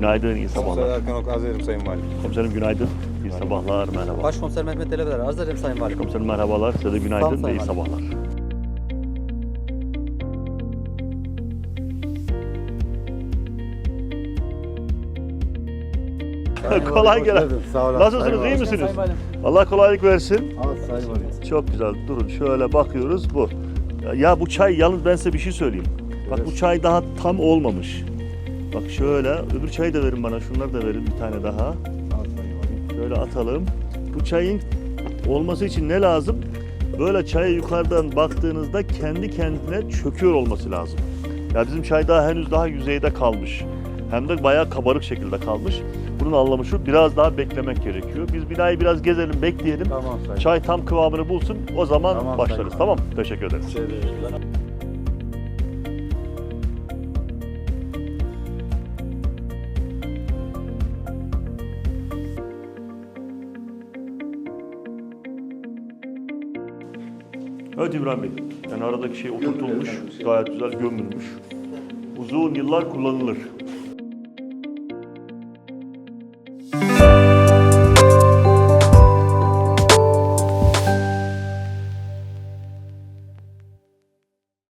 günaydın, iyi Sabahlar. sabahlar. Erkan Ok Azerim Sayın Valim. Komiserim günaydın, iyi sabahlar, merhaba. Başkomiser Mehmet Eleber, arz ederim Sayın Valim. Komiserim merhabalar, size de günaydın, Tamam, iyi Sayın sabahlar. Kolay gelsin. Sağ olun. Nasılsınız, iyi misiniz? Allah kolaylık versin. Al Sayın Valim. Çok güzel, durun şöyle bakıyoruz bu. Ya bu çay yalnız ben size bir şey söyleyeyim. Bak bu çay daha tam olmamış. Bak şöyle, öbür çayı da verin bana, şunları da verin bir tane daha. Şöyle atalım. Bu çayın olması için ne lazım? Böyle çaya yukarıdan baktığınızda kendi kendine çöküyor olması lazım. Ya bizim çay daha henüz daha yüzeyde kalmış. Hem de bayağı kabarık şekilde kalmış. Bunun anlamı şu, biraz daha beklemek gerekiyor. Biz binayı biraz gezelim, bekleyelim. Tamam Sayın. Çay tam kıvamını bulsun, o zaman Tamam, başlarız. sayın. Tamam, teşekkür ederiz. Evet İbrahim Bey, yani aradaki şey oturtulmuş, gayet güzel gömülmüş. Uzun yıllar kullanılır.